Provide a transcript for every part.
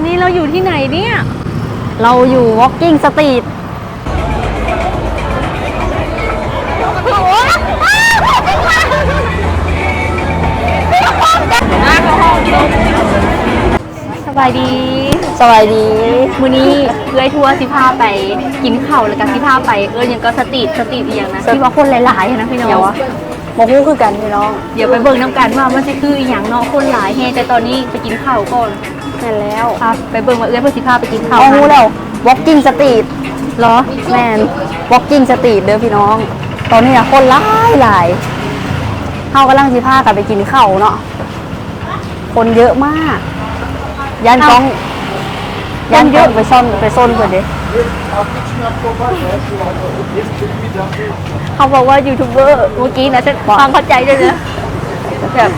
อนนี้เราอยู่ที่ไหนเนี่ย เราอยู่ walking street สบายดีสวัสดี มื้อนี้เอื้อยทัวร์สิพาไปกินข้าวแล้วก็สิพาไปเอื้อยยังก็สตรีทสตรีทอีหยังนะสตรีทที่ว่าคนหลายๆนะพี่น้องเดี๋ยวอะโมฮู้คือกันพี่น้อง เดี๋ยวไปเบิ่งน้ำกันว่ามันสิคืออีหยังเนาะคนหลายแฮงแต่ตอนนี้ไปกินข้าวก่อน นั่นแล้วครับไปเบิ่งว่าเอื้อยเพิ่นสิพาไปกินข้าวเอาฮู้แล้ว walking street เหรอแมน walking street เด้อพี่น้อง ตอนนี้อะคนหลายหลายเฮากำลังสิพากันไปกินข้าวเนาะคนเยอะมากยันกล้องยันเยอะไปซ่อนไปซ่อนเพิ่นเด้เขาบอกว่ายูทูบเบอร์เมื่อกี้นะฉันฟังเข้าใจด้วยนะแบบ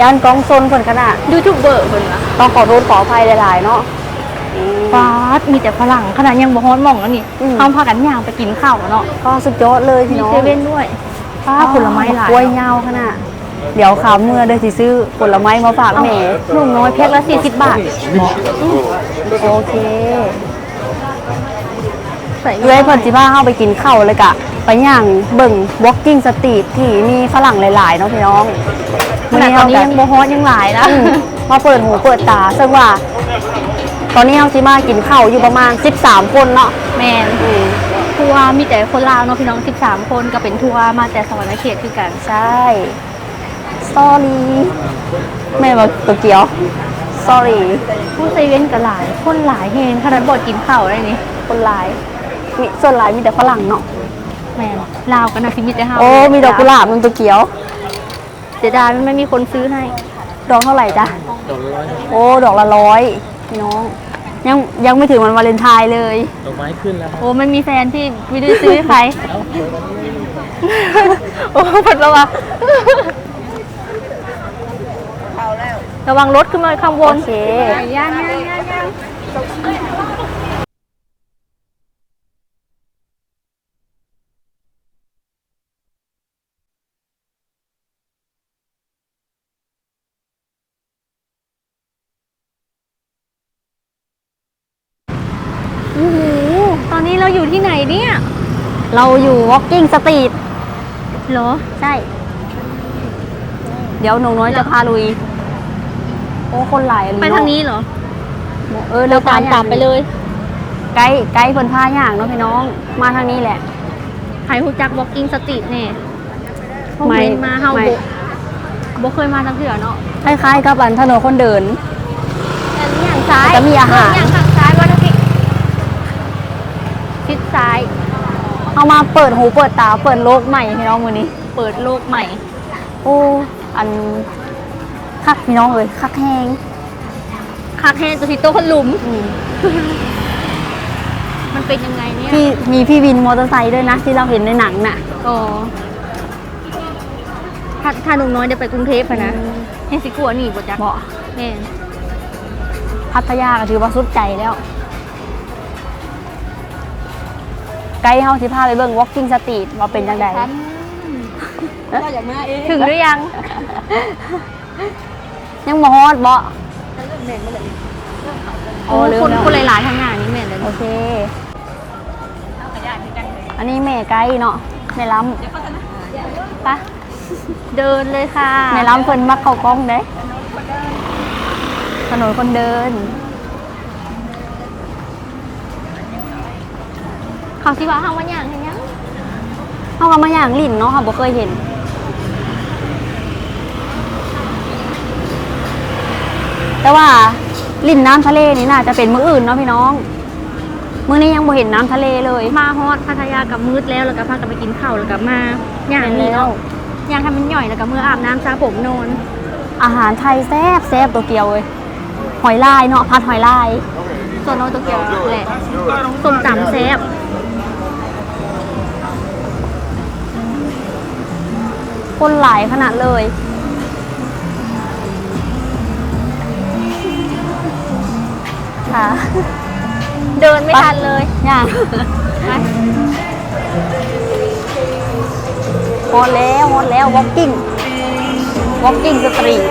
ยันกล้องซ่อนเพิ่นขนาดยูทูบเบอร์เพิ่นว่าต้องขอโทษขออภัยหลายๆเนาะอืมฟาดมีแต่ฝรั่งขนาดยังบ่ฮ้อนหม่องแล้วนี่อืมเฮาพากันย่างไปกินข้าวเนาะก็สุดยอดเลยมีพี่น้องเซเว่นด้วยฟ้าผลไม้หลายกล้วยยาวขนาดเดี๋ยวขาวเมื่อเด้อสิซื้อผลไม้มาฝากเอาแม่หนุ่มน้อยแพ็คละ40 บาทโอเคใส่ เอื้อยเพิ่นสิพาเฮาไปกินข้าวเลยกะไปย่างเบิ่ง walking street ที่มีฝรั่งหลายๆเนาะพี่น้องขนาดตอนนี้ยังบ่ฮ้อนยังหลายนะ อืมมาเปิดหูเปิดตาซึ่งว่า ตอนนี้เฮาสิมากินข้าวอยู่ประมาณ 13 คนเนาะแมนอืมทัวร์มีแต่คนลาวเนาะพี่น้อง 13 คนก็เป็นทัวร์มาแต่สวรรค์เขตคือกัน ใช่ sorry แม่บอกตัวเกียว sorry ผู้เซเว่นก็หลาย คนหลายแฮงขนาดบ่กินข้าวได้นี่คนหลาย มีส่วนหลายมีแต่ฝรั่งเนาะแม่นลาวก็น่าสิมีแต่เฮาโอ้มีดอกกุหลาบมันตัวเขียวเสียดายมันไม่มีคนซื้อให้ ดอกเท่าไหร่จ๊ะดอกละร้อยโอ้ดอกละร้อยพี่น้อง ยังยังไม่ถึงวันวาเลนไทน์เลย ดอกไม้ขึ้นแล้วครับโอ้ไม่มีแฟนที่ไม่ได้ซื้อให้ใคร เอ้าเปิดมาเลยโอ้ผัดระวังระวังรถขึ้นมาข้างบโอนเค ย่างย่างย่างย่างโอ้โหต อนนี้เราอยู่ที่ไหนเนี่ย เราอยู่ walking street เหรอ ใช่ เดี๋ยวหนูน้อยจะพาลุย โอ้คนหลายเลยไปทางนี้เหรอ เออเราตามตามไปเลย ไกด์ไกด์เพิ่นพาย่างเนาะพี่น้อง มาทางนี้แหละไผ่ฮูจัก walking street แน่เขาไม่เมนมาเฮาไม่บ่บ่เคยมาทางเถื่อเนาะ คล้ายๆกับอันถนนคนเดินอันนี้อย่างซ้ายจะมีอาหารอย่างทางซ้ายว่าทางนี้ ชิดซ้าย เอามาเปิดหูเปิดตาเปิดโลกใหม่พี่น้องมือนี้ เปิดโลกใหม่ โอ้ อันคักพี่น้องเลยคักแห้งคาแคนตัวที่โตะคนหลุมอืมมันเป็นยังไงเนี่ยพี่มีพี่วินมอเตอร์ไซค์ด้วยนะ ที่เราเห็นในหนังน่ะอ๋อถ้าถ้าหนุ่มน้อยเดี๋ยวไปกรุงเทพอะนะเฮสิกลัวหนีบ่จักเหมาะแม่นพัทยาก็ถือว่าสุดใจแล้ว กด์เฮาสิพาไปเบิ่ง walking street ว่าเป็นยังไงถึงหรือยัง ยังบ่ฮอดบ่โอ้ลืมคนแล้วคนหลายๆทางงานนี่แม่นเลยโอเคอันนี้แม่ไกด์เนาะแม่ล้ปะเดินเลยค่ะำแม่ล้ำเพิ่นมักเข้ากล้องเด้ถนนคนเดิน เขาสิว่าเฮาว่าหยังเห็นยังเฮาก็มาอย่างลิ่นเนาะค่ะบ่เคยเห็น แต่ว่าลิ่นน้ำทะเลนี่น่าจะเป็นมื้ออื่นเนาะพี่น้อง มื้อนี้ยังบ่เห็นน้ำทะเลเลย มาฮอดพัทยากับมืดแล้วแล้วก็พากันไปกินข้าวแล้วก็มาย่างนี่เนาะย่างให้มันย่อยแล้วก็เมื่ออาบน้ำซาผมนอน อาหารไทยแซ่บแซ่บตัวเกียวเลยหอยลายเนาะผัดหอยลายส่วนน้องตัวเกียวแหละส้มตำแซ่บ คนหลายขนาดเลย ค่ะ เดินไม่ทันเลยย่างไปหมดแล้วหมดแล้ว walking walking street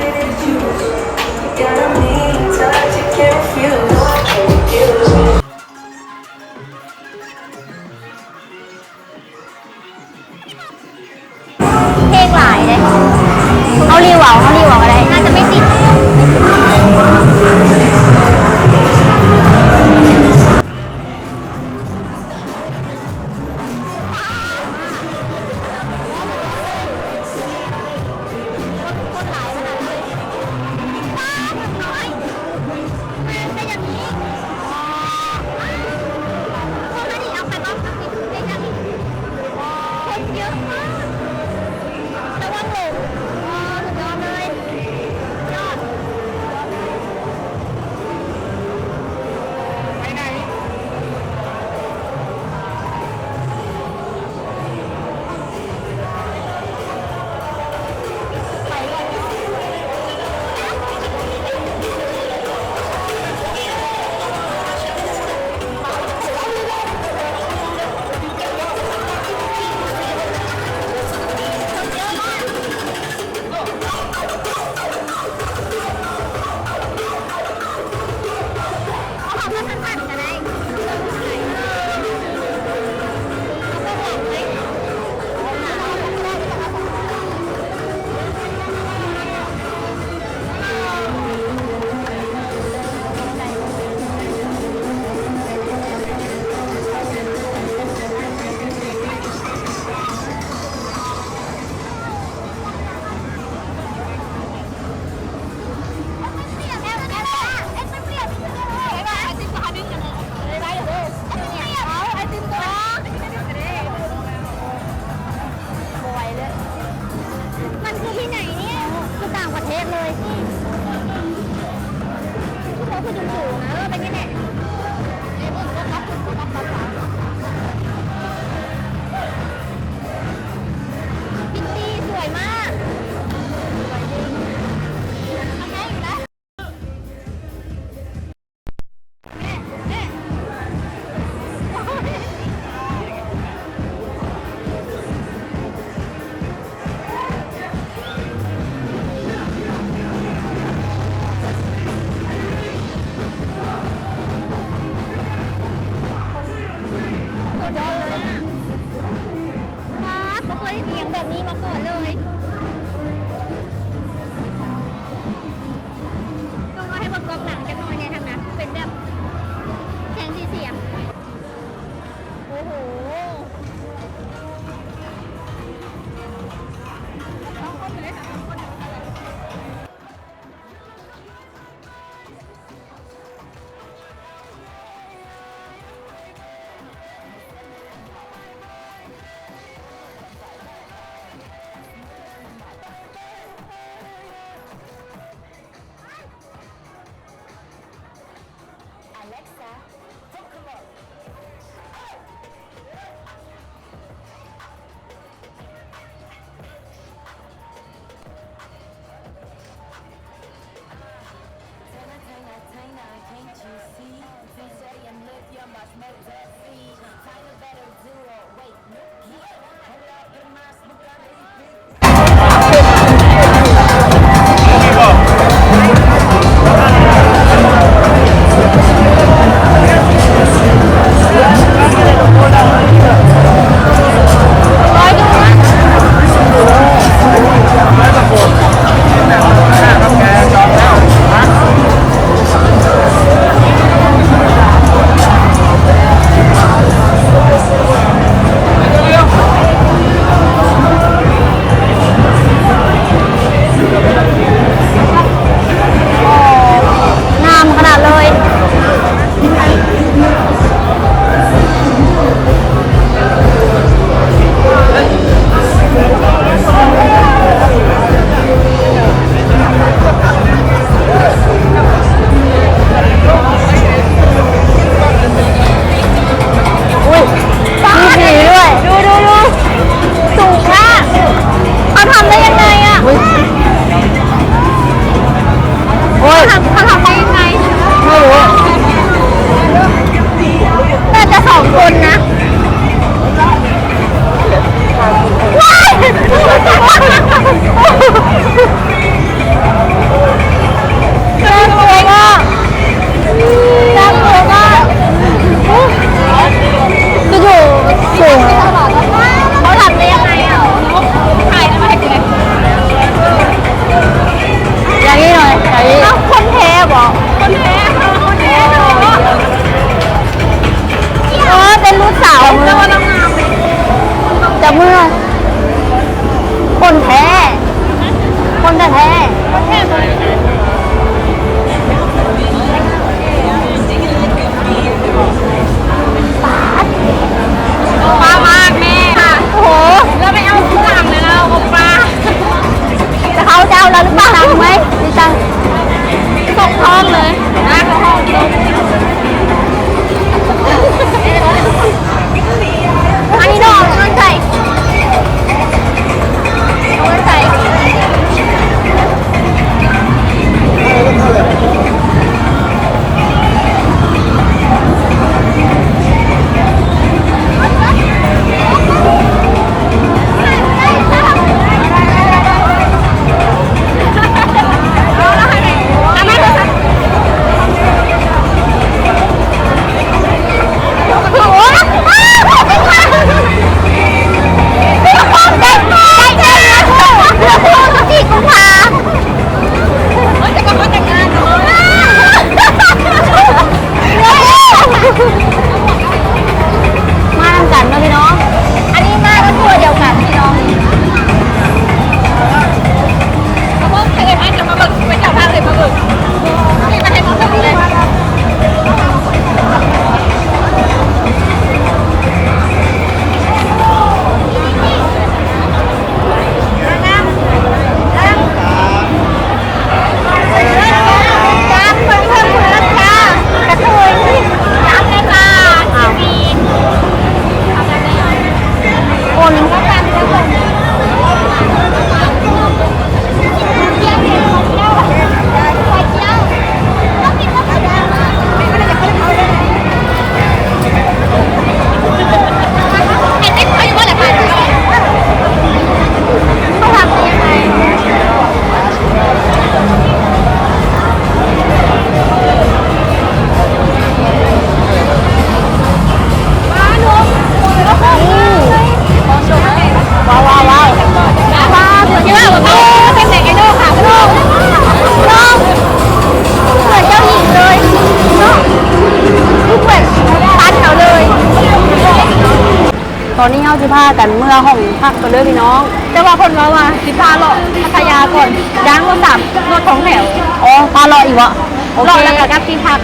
สิพากันเมื่อห้องพักกันเด้อพี่น้อง แต่ว่าคนว่าว่าสิพาเลาะพัทยาก่อนย่างรถสามรถของแถวอ๋อพารออีกวะโอเคเลาะแล้วก็กลับที่พัก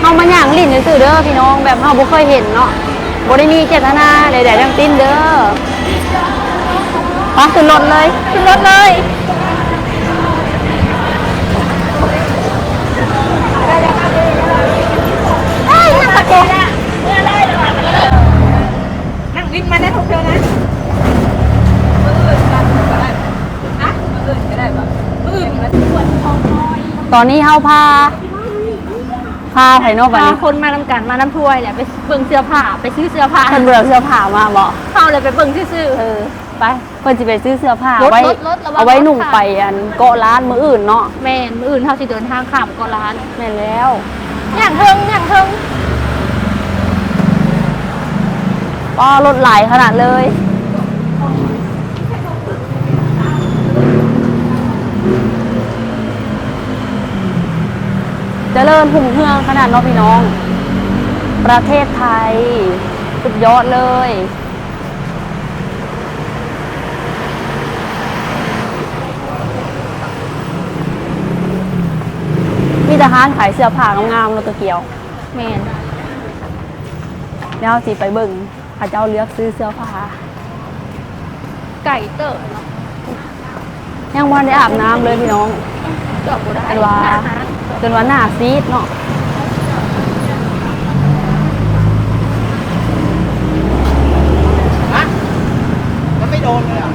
เฮามาย่างลิ้นซื่อๆเด้อพี่น้องแบบเฮาบ่เคยเห็นเนาะบ่ได้มีเจตนาใดๆทั้งสิ้นเด้อไปขึ้นรถเลยขึ้นรถเลยเอ้ยนั่งตะโกน นั่งวิ่งมาได้ทุกเทอนะตอนนี้เฮาพา พาไผเนอกบัดพานี้คนมาทำกันมาน้ำถ้วยแหละไปเบิ่งเสื้อผ้าไปซื้อเสื้อผ้าเพิ่นเบื่อเสื้อผ้ามาบ่เข้าเลยไปเบิ่งซื่อเออ ไปเพิ่นสิไปซื้อเสื้อผ้ารถเอาไว้รถรถระวังเอาไว้หนุ่งค่ะ ไปอันเกาะร้านมื้ออื่นเนาะแม่นมืออื่นเท่าสิเดินทางข้ามเก็ร้าน แม่นแล้ว อย่างเทิงอย่างเทิง ก็รถหลขนาดเลย เจริญหุ่งเฮืองขนาดน้องพี่น้อง ประเทศไทย สุดยอดเลยมีทหารขายเสื้อผ้างามๆรถตะเกียว แมนแล้วสิไปเบิ่ง พระเจ้าเลือกซื้อเสื้อผ้าไก่เต๋อเนาะยังวันได้อาบน้ำเลยพี่น้องดอกบัวได้เป็นว่าจนวันหน้าซีดเนาะ มันไม่โดนเลยอะ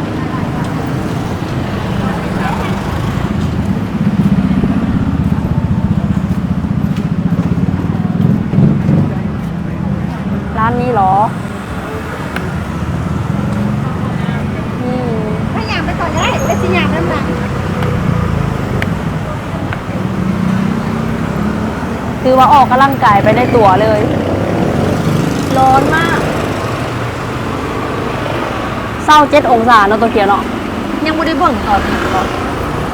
คือว่าออกกำลังกายไปได้ตัวเลย ร้อนมากเศร้าเจ็ดองศาเนาะตัวเกียวเนาะยังไม่ได้เบิ่งตอนนี้หรอก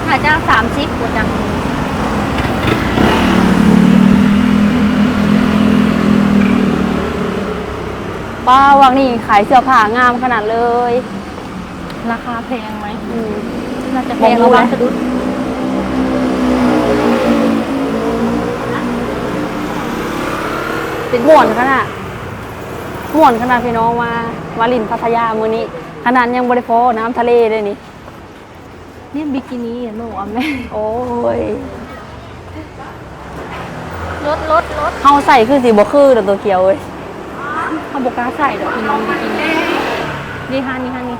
อาจจะสามสิบกว่าจังป้าวังนี่ขายเสื้อผ้างามขนาดเลย ราคาแพงไหมอืมน่าจะแพมองงดูระวังไหมสะดุด เป็นม่วนขนาดม่วนขนาดพี่น้องมามาลินพัทยามือนี้ ขนาดยังบริโภคน้ำทะเลเลยนี่ เนี่ยบิกินี่หนูอะแม่โอ้ยรถรถรถเฮาใส่คือสีบ่คือเดอกตัวเกียวเว้ยเขาบอกกล้าใส่ดอกพี่น้องบิกินี่นี่ฮะนี่ฮะนี่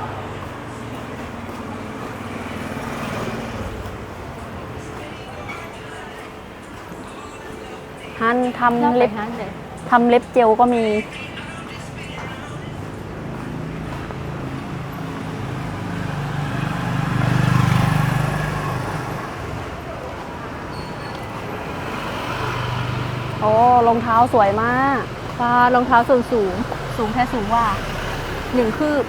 ฮันทำเล่าไปเล็บฮะเลย ทำเล็บเจลก็มี โอ้รองเท้าสวยมากปลารองเท้าส่วนสูง สูงแค่สูงว่าหนึ่งคืบ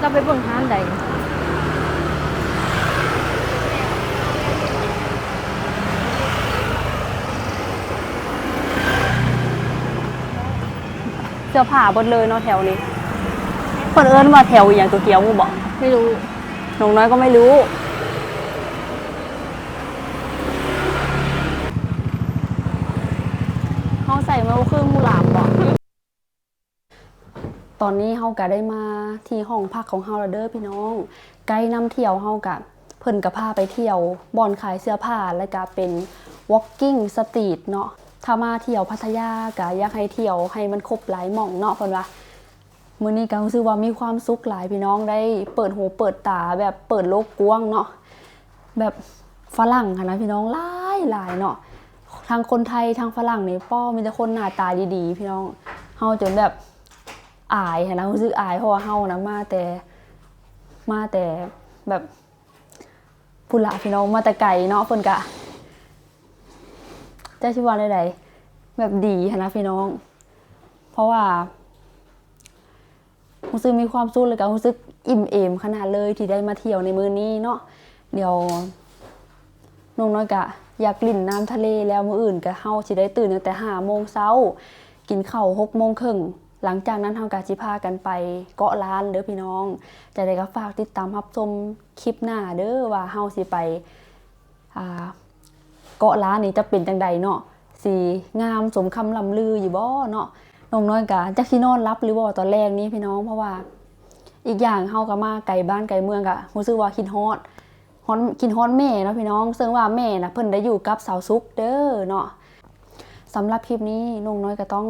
เราไปเบิ่งห้านใด สื้อผ้าเบดเลยเนาะแถวนี้เพิ่นเอิ้นว่าแถวอหย่างตัวเกียวมูบอกไม่รู้ น้องน้อยก็ไม่รู้ เขาใส่มาครึ่งมูหลามบอก ตอนนี้เฮาก็ได้มาที่ห้องพักของเฮาแล้วเด้อพี่น้อง ไกด์นำเที่ยวเฮากะเพิ่นก็พาไปเที่ยวบ่อนขายเสื้อผ้าแล้วก็เป็น walking street เนาะ ถ้ามาเที่ยวพัทยาก็อยากให้เที่ยวให้มันครบหลายหม่องเนาะเพิ่นว่ามื้อนี้ก็รู้สึกว่ามีความสุขหลายพี่น้องได้เปิดหูเปิดตาแบบเปิดโลกกว้างเนาะแบบฝรั่งค่ะนะพี่น้องหลายหลายเนาะทางคนไทยทางฝรั่งนี่ป้อมีแต่คนหน้าตาดีๆ พี่น้องเฮาจนแบบอายค่ะนะรู้สึกอายเพราะว่าเฮานะมาแต่มาแต่แบบพุ่นละพี่น้องมาแต่ไกลเนาะเพิ่นกะ จะชิวาได้แบบดีนะพี่น้อง เพราะว่ารู้สึกมีความสุขเลยก็รู้สึกอิ่มเอมขนาดเลยที่ได้มาเที่ยวในมือนี้เนาะเดี๋ยวน้องน้อยกะ อยากกลิ่นน้ำทะเลแล้วมืออื่นก็เฮาสิได้ตื่นตั้งแต่5โมงเช้า กินข้าว6โมงครึ่งหลังจากนั้นเฮากะสิพากันไปเกาะล้านเด้อพี่น้อง จะได้ก็ฝากติดตามรับชมคลิปหน้าเด้อว่าเฮาสิไปอ่า เกาะล้านนี่จะเป็นจังใดเนาะสีงามสมคำลำลืออยู่บ่เนาะน้องน้อยกะจะขี้นอนรับหรือบ่ตอนแรกนี้พี่น้องเพราะว่า อีกอย่างเฮาก็มาไกลบ้านไกลเมืองกะรู้สึกว่าคิดฮอดฮอนคิดฮอดแม่เนาะพี่น้องซึ่งว่าแม่น่ะเพิ่นได้อยู่กับสาวซุกเด้อเนาะสำหรับคลิปนี้น้องน้อยก็ต้อง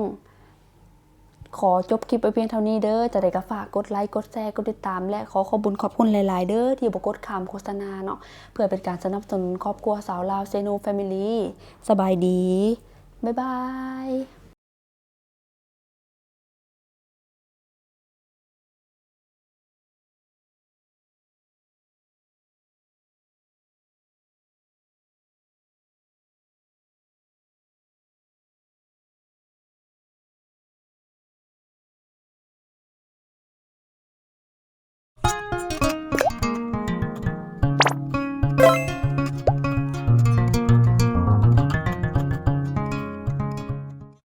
ขอจบคลิปไปเพียงเท่านี้เด้อ จะได้ก็ฝากกดไลค์กดแชร์กดติดตาม และขอขอบคุญขอบคุณหลาย ๆ เด้อที่บกดคำโฆษณาเนาะเพื่อเป็นการสนับสนุนครอบครัวสาวลาวเซโนแฟมิลี่สบายดี บ๊ายบาย